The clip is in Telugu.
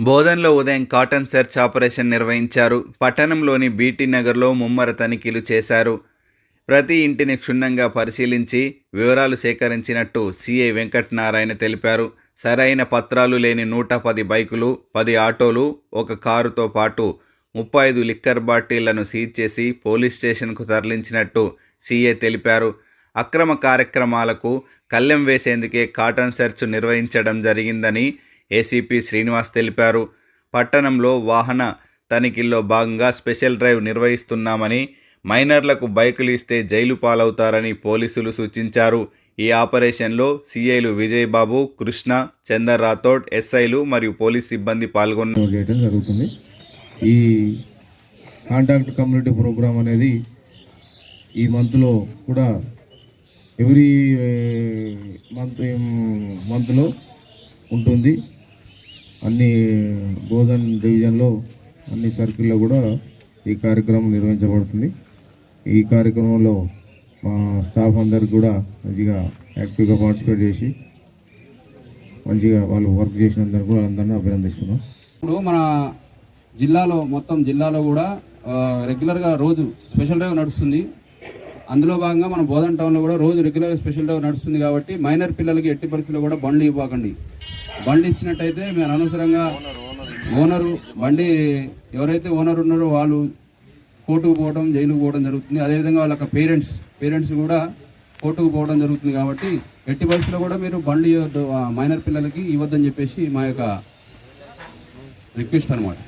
బోధన్లో ఉదయం కాటన్ సెర్చ్ ఆపరేషన్ నిర్వహించారు. పట్టణంలోని బీటీ నగర్లో ముమ్మర తనిఖీలు చేశారు. ప్రతి ఇంటిని క్షుణ్ణంగా పరిశీలించి వివరాలు సేకరించినట్టు సీఐ వెంకటనారాయణ తెలిపారు. సరైన పత్రాలు లేని నూట పది బైకులు పది ఆటోలు ఒక కారుతో పాటు ముప్పై ఐదు లిక్కర్ బాటిళ్ళను సీజ్ చేసి పోలీస్ స్టేషన్కు తరలించినట్టు సీఏ తెలిపారు. అక్రమ కార్యక్రమాలకు కళ్ళెం వేసేందుకే కాటన్ సెర్చ్ నిర్వహించడం జరిగిందని ఏసీపీ శ్రీనివాస్ తెలిపారు. పట్టణంలో వాహన తనిఖీల్లో భాగంగా స్పెషల్ డ్రైవ్ నిర్వహిస్తున్నామని మైనర్లకు బైకులు ఇస్తే జైలు పాలవుతారని పోలీసులు సూచించారు. ఈ ఆపరేషన్లో సీఐలు విజయ్ బాబు కృష్ణ చందర్ రాథోడ్ ఎస్ఐలు మరియు పోలీస్ సిబ్బంది పాల్గొన్నారు జరుగుతుంది. ఈ కాంటాక్ట్ కమ్యూనిటీ ప్రోగ్రామ్ అనేది ఈ మంత్లో కూడా ఎవ్రీ మంత్ మంత్లో ఉంటుంది. అన్ని బోధన్ డివిజన్లో అన్ని సర్కిల్లో కూడా ఈ కార్యక్రమం నిర్వహించబడుతుంది. ఈ కార్యక్రమంలో మా స్టాఫ్ అందరికి కూడా మంచిగా యాక్టివ్గా పార్టిసిపేట్ చేసి మంచిగా వాళ్ళు వర్క్ చేసినందుకు కూడా అందరినీ అభినందిస్తున్నాం. ఇప్పుడు మన జిల్లాలో మొత్తం జిల్లాలో కూడా రెగ్యులర్గా రోజు స్పెషల్ డ్రైవ్ నడుస్తుంది. అందులో భాగంగా మన బోధన్ టౌన్లో కూడా రోజు రెగ్యులర్గా స్పెషల్ డ్రైవ్ నడుస్తుంది కాబట్టి మైనర్ పిల్లలకి ఎట్టి పరిస్థితుల్లో కూడా బండ్లు ఇవ్వకండి. బండి ఇచ్చినట్టయితే మీరు అనవసరంగా ఓనరు బండి ఎవరైతే ఓనర్ ఉన్నారో వాళ్ళు కోర్టుకు పోవడం జైలుకు పోవడం జరుగుతుంది. అదేవిధంగా వాళ్ళ పేరెంట్స్ పేరెంట్స్ కూడా కోర్టుకు పోవడం జరుగుతుంది కాబట్టి ఎట్టి పరిస్థితుల్లో కూడా మీరు బండి మైనర్ పిల్లలకి ఇవ్వద్దని చెప్పేసి మా యొక్క రిక్వెస్ట్ అనమాట